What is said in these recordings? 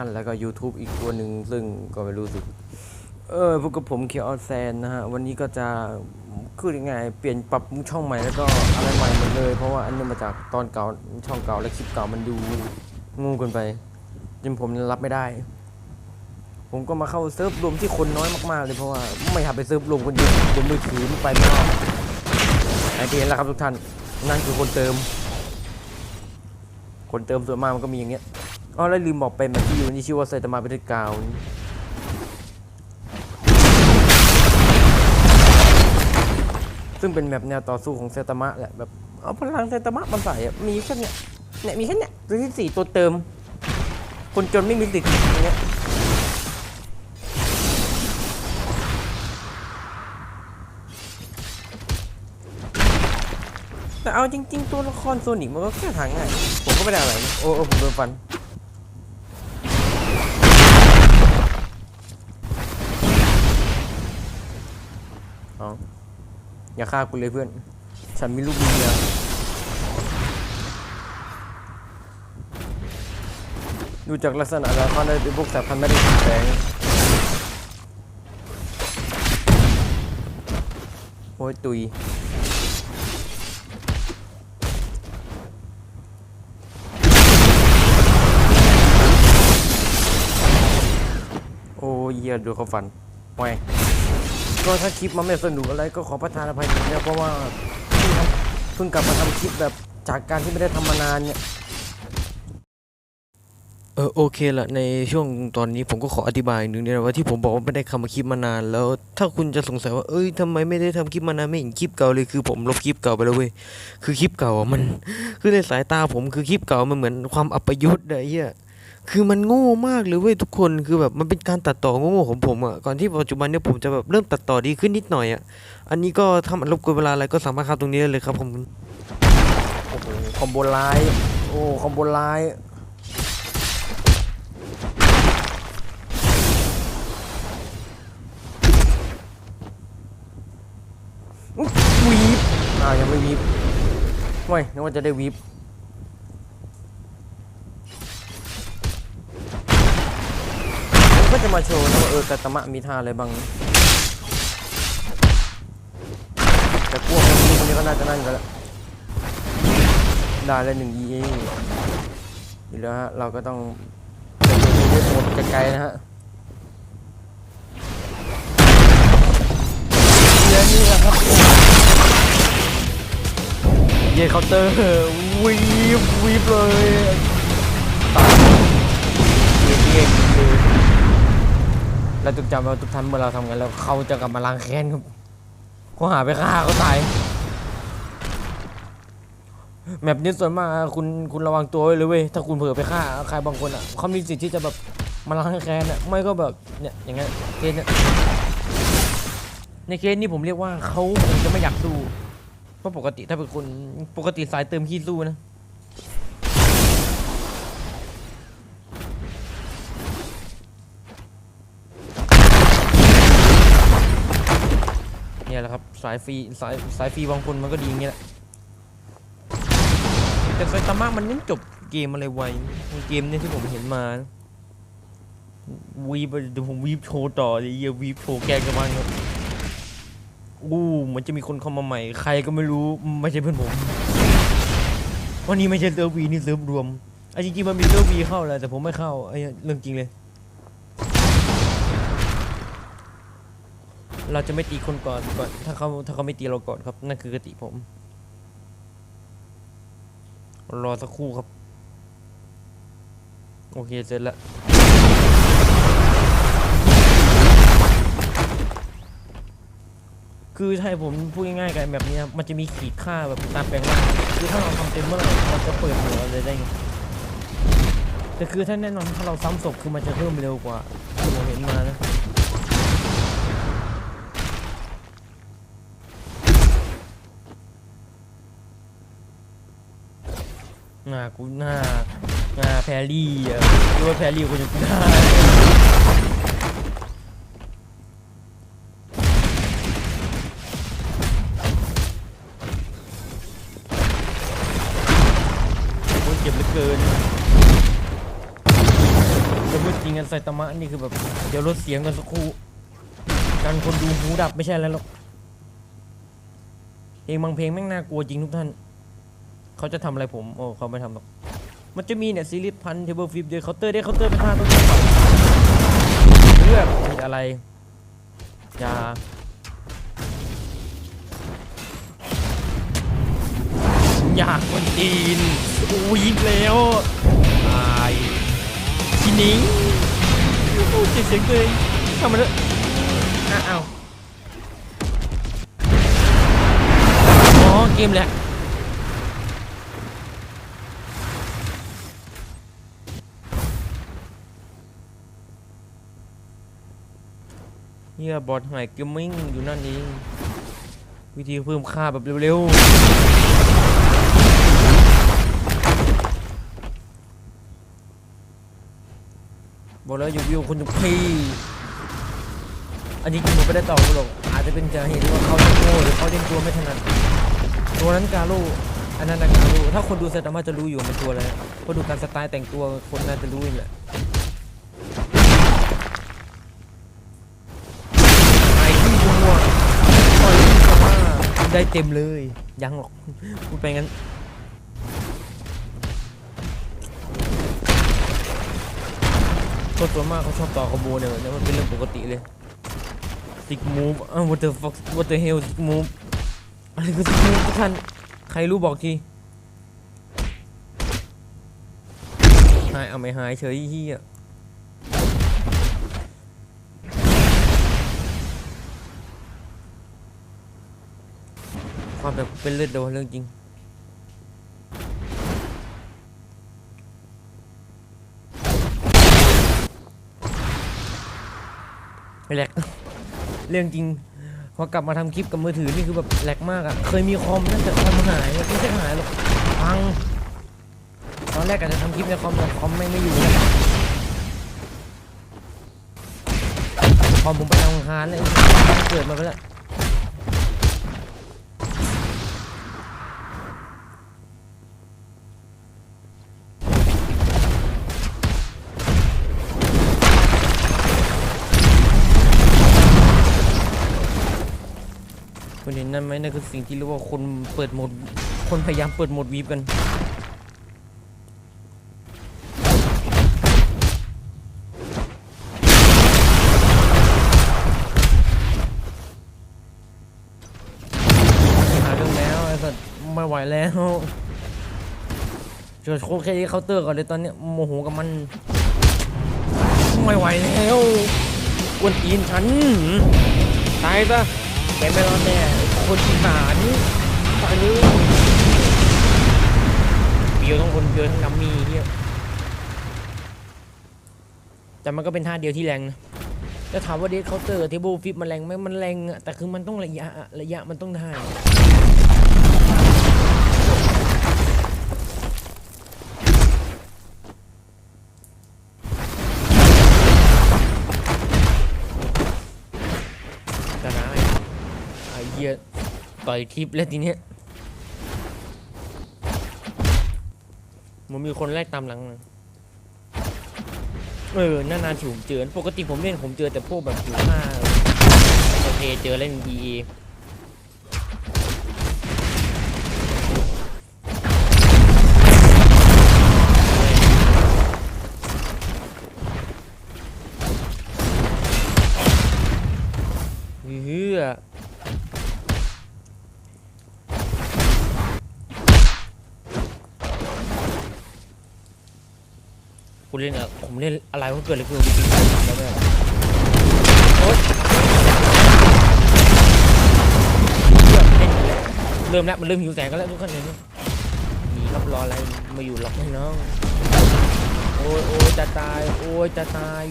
ชันแล้วก็ YouTube อีกตัวหนึ่งซึ่งก็ไม่รู้สิเออพวกกับผมเคียวออแซนนะฮะ วันนี้ก็จะคือยังไงเปลี่ยนปรับช่องใหม่แล้วก็อะไรใหม่หมดเลย เพราะว่าอันนี้มาจากตอนเก่าช่องเก่าและคลิปเก่ามันดูงูเกินไปจนผมรับไม่ได้ ผมก็มาเข้าเซิร์ฟรวมที่คนน้อยมากๆเลยเพราะว่าไม่อยากไปเซิร์ฟรวมคนเดียวเดี๋ยวมือถือไปไม่รอดไอที่เห็นแล้วครับทุกท่านนั่นคือคนเติม คนเติมส่วนมากมันก็มีอย่างเงี้ย อ๋อแล้วลืมบอกไปแมปที่อยู่นี่ชื่อว่าไซตามะเป็นกาวน์ซึ่งเป็นแมปแนวต่อสู้ของเซตามะแหละแบบเอาพลังเซตามะมาใส่อะมีแค่เนี้ยเนี่ยมีแค่เนี้ยตัวที่สี่ตัวเติม คนจนไม่มีสิทธิ์อย่างเงี้ยแต่เอาจริง ๆ ตัวละครโซนิกมันก็แค่ทางง่ายผมก็ไม่ได้อะไรนะโอ้โอ้ผมโดนฟัน อ๋อย่าฆ่ากูเลยเพื่อน ฉันมีลูกมีเมียดูจากลักษณะแล้วเขาได้เป็นพวกสายพันธุ์ไม่ได้ถูกแฝงโอ้ยตุยโอ้ยเหี้ยดูเขาฟันแหวง ก็ถ้าคลิปมันไม่สนุกอะไรก็ขอประทานอภัยด้วยนะเพราะว่าเพิ่งกลับมาทำคลิปแบบจากการที่ไม่ได้ทำมานานเนี่ยเออโอเคละในช่วงตอนนี้ผมก็ขออธิบายหนึ่งนะว่าที่ผมบอกว่าไม่ได้ทำคลิปมานาน แล้วถ้าคุณจะสงสัยว่าเอ้ยทำไมไม่ได้ทำคลิปมานานไม่เห็นคลิปเก่าเลยคือผมลบคลิปเก่าไปแล้วเว้ยคือคลิปเก่ามัน คือในสายตาผมคือคลิปเก่ามันเหมือนความอัปยศอะไอ้เหี้ย คือมันโง่มากเลยเว้ยทุกคนคือแบบมันเป็นการตัดต่อโง่ๆของผมอะก่อนที่ปัจจุบันเนี่ยผมจะแบบเริ่มตัดต่อดีขึ้นนิดหน่อยอะอันนี้ก็ถ้ามันรบกวนเวลาอะไรก็สามารถเข้าตรงนี้ได้เลยครับผมโอ้โหคอมโบไลน์โอ้คอมโบไลน์อุ๊ยวีบอ่ายังไม่วีบเว้ยนึกว่าจะได้วีบ จะมาโชว์นะว่าเออกาตามะมีท่าอะไรบ้างแต่พวกคนนี้คนนี้ก็น่าจะนั่นกันแล้วได้เลยหนึ่งยีอยู่แล้วฮะเราก็ต้องไปดูด้วยโหมดไกลๆนะฮะเย้นี่แหละครับเยเคาน์เตอร์วีบวีบเลยตายเย้เย้เลย เราจงจำไว้ว่าทุกท่านเมื่อเราทำกันแล้วเขาจะกลับมาล้างแค้นครับเขาหาไปฆ่าเขาตายแมปนี้ส่วนมากคุณคุณระวังตัวไว้เลยเว้ยถ้าคุณเผลอไปฆ่าใครบางคนอะเขามีสิทธิ์ที่จะแบบมาล้างแค้นอะไม่ก็แบบเนี่ยอย่างเงี้ยเคสเนี่ยในเคสนี้ผมเรียกว่าเขาจะไม่อยากสู้เพราะปกติถ้าเป็นคนปกติสายเติมขี้สู้นะ สายฟรีสายสายฟรีบางคนมันก็ดีอย่างเงี้ยแหละแต่ไซตามะมันยังจบเกมอะไรไวเกมเนี่ยที่ผมเห็นมาวีบเดี๋ยวผมวีบโชว์ต่อเลยเหี้ยววีบโชว์แกกันบ้างครับอู้มันจะมีคนเข้ามาใหม่ ใครก็ไม่รู้ไม่ใช่เพื่อนผมวันนี้ไม่ใช่เซิร์ฟวีนี่เซิร์ฟรวมไอ้จริงๆมันมีเซิร์ฟวีเข้าแหละแต่ผมไม่เข้าไอ้เรื่องจริงเลย เราจะไม่ตีคนก่อนก่อนถ้าเขาถ้าเขาไม่ตีเราก่อนครับ นั่นคือกติผม รอสักครู่ครับ โอเคเสร็จแล้วคือถ้าให้ผมพูดง่ายๆกันแบบนี้นะมันจะมีขีดค่าแบบตามแปลงร่างคือถ้าเราทำเต็มเมื่อไหร่เราจะเปิดหัวเลยได้ไงแต่คือถ้าแน่นอนถ้าเราซ้ำศพคือมันจะเพิ่มเร็วกว่าที่ผมเห็นมานะ หน้ากูหน้าหน้าแพรรี่อะคิดว่าแพรรี่กูจะหน้าโอ้ยเจ็บเหลือเกินจะพูดจริงกันไซตามะนี่คือแบบ เดี๋ยวลดเสียงกันสักครู่กันคนดูหูดับไม่ใช่แล้วหรอกเพลงบางเพลงแม่งน่ากลัวจริงทุกท่าน เขาจะทำอะไรผม โอ้เขาไม่ทำหรอก มันจะมีเนี่ยซีรีส์พันเทเบิลฟิปเดย์เคาน์เตอร์ได้เคาน์เตอร์เป็นท่าต้องเลือกก่อนเลือกอะไรยาอยากคนจีนอุ้ยอีกแล้วตายทีนี้โอ้เจ็บเสียงเลยทำมันเลยอะเอาอ๋อเกมแหละ เฮียบอทหายเกมมิ่งอยู่นั่นเองวิธีเพิ่มค่าแบบเร็วๆบอกแล้วอยู่วิวคนอยู่พี่อันนี้จริงไม่ได้ตอบคุณหรอกอาจจะเป็นจะเห็นว่าเขาเล่นโง่หรือเขาเล่นตัวไม่ถนัดตัวนั้นกาโลอันนั้นกาโลถ้าคนดูเสร็จสามารถจะรู้อยู่มันตัวอะไรเพราะดูการสไตล์แต่งตัวคนน่าจะรู้อยู่แหละ ได้เต็มเลย ยังหรอกพูดไปงั้นคนส่วนมากเขาชอบต่อคอมโบเนี่ยเนี่ยมันเป็นเรื่องปกติเลยสิกมูฟอ้าว what the fuck what the hell สิกมูฟอะไรคือสิกมูฟทุกท่านใครรู้บอกทีหายเอาไม่หายเฉยเฮีย ความแบบเป็นเลือดโดนเรื่องจริงแหลกเรื่องจริงพอกลับมาทำคลิปกับมือถือนี่คือแบบแหลกมากอะ่ะ เคยมีคอมนั่นแต่คอมหายไม่ใช่หายหรอกพังตอนแรกอาจจะทำคลิปในคอมแต่คอมไม่ไม่อยู่แล้วคอมผมไปทำงานเลยเกิดมาไปแล้ว ห็นนั่นไหมนั่นคือสิ่งที่เรียกว่าคนเปิดโหมด คนพยายามเปิดโหมดวีบกันหาเรื่องแล้วไอ้สัตว์ไม่ไหวแล้วเจอโคตรแค่เคาน์เตอร์ก่อนเลยตอนนี้โมโหกับมัน ไม่ไหวแล้วกวนตีนฉัน ตายซะแกไม่รอดแน่ คนที่หานตายเลยเบียวต้องคนเบียวทั้งน้ำมีเนี่ยแต่มันก็เป็นท่าเดียวที่แรงนะจะถามว่าเดทเคาน์เตอร์เทเบิลฟิปมันแรงไหมมันแรงอะแต่คือมันต้องระยะอะระยะมันต้องได้ ต่อยทิปแล้วทีเนี้ยมันมีคนแรกตามหลังมาเออ นานๆถึงผมเจอ ปกติผมเล่นผมเจอแต่พวกแบบผิวห้าโอเคเจอเล่นดี เล่นอะผมเล่นอะไรก็เกิดอะไรขึ้นจริงๆแล้วแบบโอ๊ยเริ่มแล้วเริ่มแล้วมันเริ่มหิวแสงกันแล้วทุกคนเห็นไหมหนีครับรออะไรมาอยู่หรอกน้องโอ้ยโอ้ยจะตายโอ้ยจะตาย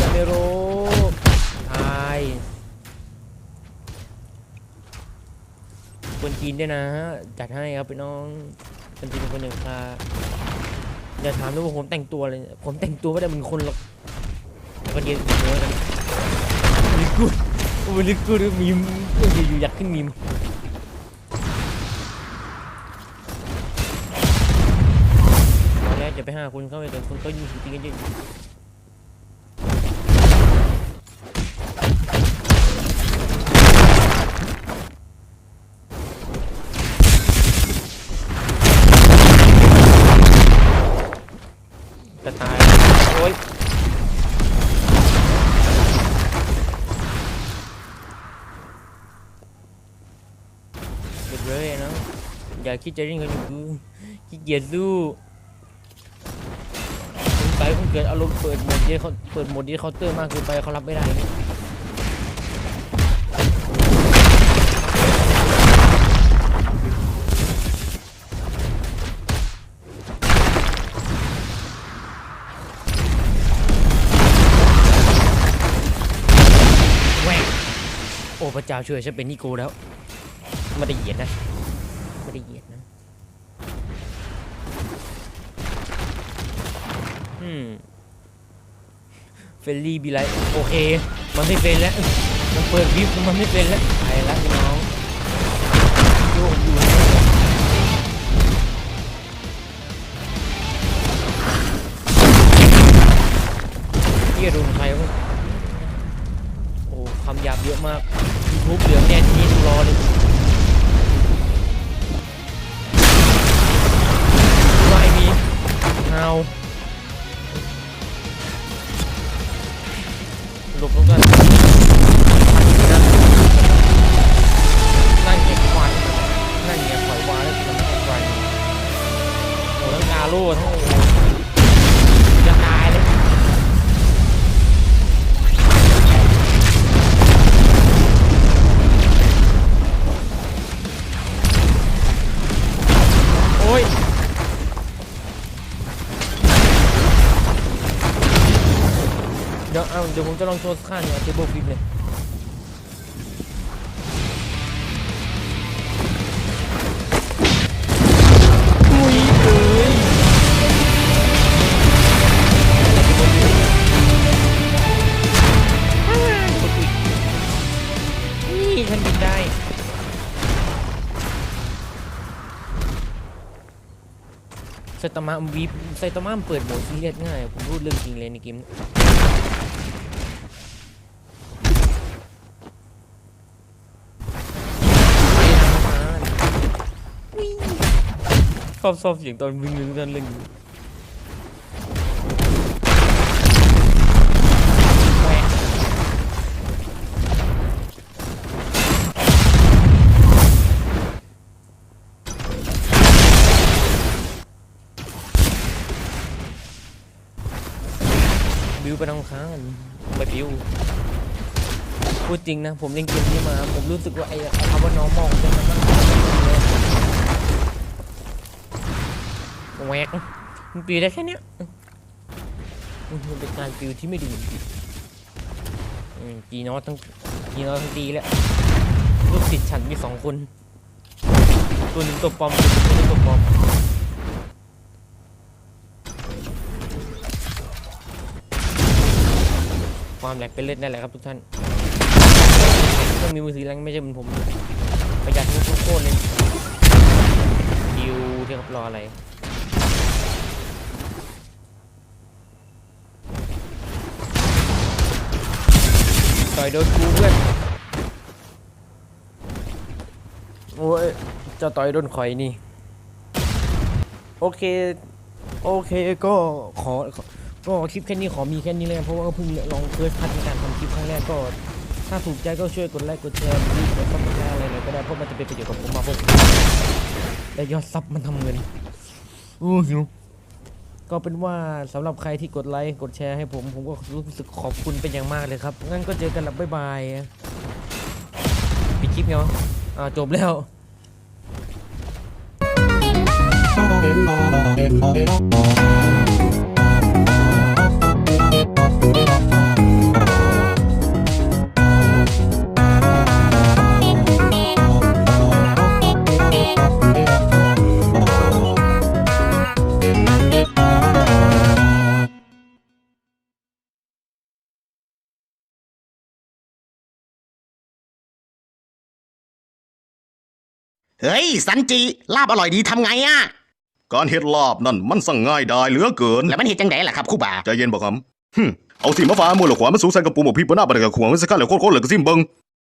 จะไม่รู้ตายคนจีนด้วยนะ จัดให้ครับพี่น้องคนจีนเป็นคนหนึ่งค่ะ อย่าถามด้วยว่าผมแต่งตัวอะไรเลยผมแต่งตัวไม่ได้เหมือนคนหรอกประเดี๋ยวเยอะกันลิกูดโอ้ลิกูดมีมอยู่อยากขึ้นมีมตอนแรกจะไปหาคุณเข้าไปแต่คุณก็ยิงจริงกันเยอะ จะตายโอ้ยเด็ดเลยนะอย่าคิดจะเล่นกันอยู่คือขี้เกียจสู้คุณไปคงเกิดอารมณ์เปิดโหมดที่เขาเปิดโหมดที่เคาน์เตอร์มากเกินไปเขารับไม่ได้ พระเจ้าช่วยฉันเป็นนิโกแล้วไม่ได้เหยียดนะไม่ได้เหยียดนะอืมเฟลลี่บีไลโอเค มันไม่เป็นแล้วมันเปิดวิบมันไม่เป็นแล้วไปแล้วพี่น้องโยกอยู่นะเฮียโดนใครวะโอ้คำหยาบเยอะมาก ยูทูบเหลืองแน่ทีนี้รอเลยไม่มีเฮาหลบล้วกันนั่นเก็บควันนั่นเก็บปล่อยวาแล้วมันไม่ควันโอ้ทั้งกาโร่ทั้ง จะลองโชว์ข้างเนี่ยเทเบิลฟิปเลยฉันบินได้ไซตามะวีไซตามะมันเปิดโหมดซีเรียสง่าย ผมพูดเรื่องจริงเลยในเกมนี้ ชอบชอบเสียงตอนวิ่งวิ่งตอนเล่นอยู่บิวไปทางข้างไปบิวพูดจริงนะ ผมเล่นเกมนี้มา ผมรู้สึกว่าไอ้คำว่า normal จะมันมาก แหวกมันปีได้แค่เนี้ยมันเป็นการปิวที่ไม่ดีจีนอตทั้งจีนอตทั้งตีแล้วลูกศิษย์ฉันมีสองคนตัวหนึ่งตัวปลอมตัวหนึงตัวปลอมความแหลกเป็นเลือดนั่นแหละครับทุกท่านต้องมีมือถือแรงไม่ใช่เหมือนผมประหยัดทุกโคตรเลยดิวที่ครับรออะไร ต่อยโดนกูเพื่อนโอ้ยเจะต่อยโดนข่อยนี่ โอเค โอเคก็ขอก็คลิปแค่นี้ขอมีแค่นี้เลยเพราะว่าเพิ่งลองเฟิร์สพัดในการทำคลิปครั้งแรกก็ถ้าถูกใจก็ช่วยกดไลค์กดแชร์รีบกดซับสไครต์อะไรหน่อยก็ได้เพราะมันจะเป็นประโยชน์กับผมมากเพราะและยอดซับมันทำเงินอู้หิว ก็เป็นว่าสำหรับใครที่กดไลค์กดแชร์ให้ผม ผมก็รู้สึกขอบคุณเป็นอย่างมากเลยครับ งั้นก็เจอกันแล้วบ๊ายบายปิดคลิปเนาะอ่าจบแล้วเฮ้ย สันจิลาบอร่อยดีทำไงอะการเฮ็ดลาบนั่นมันสั่งง่ายได้เหลือเกิน แล้วมันเฮ็ดจังไดล่ะครับครู่บาใจเย็นบ่ครับหึเอาสิมาฟ้ามือหลอกขวามาสูใส่กระปูหมกพริกบ่หน้าบ่ได้กับขวางมันสักคันแล้วโคตรๆเลยก็ซิมเบิ่ง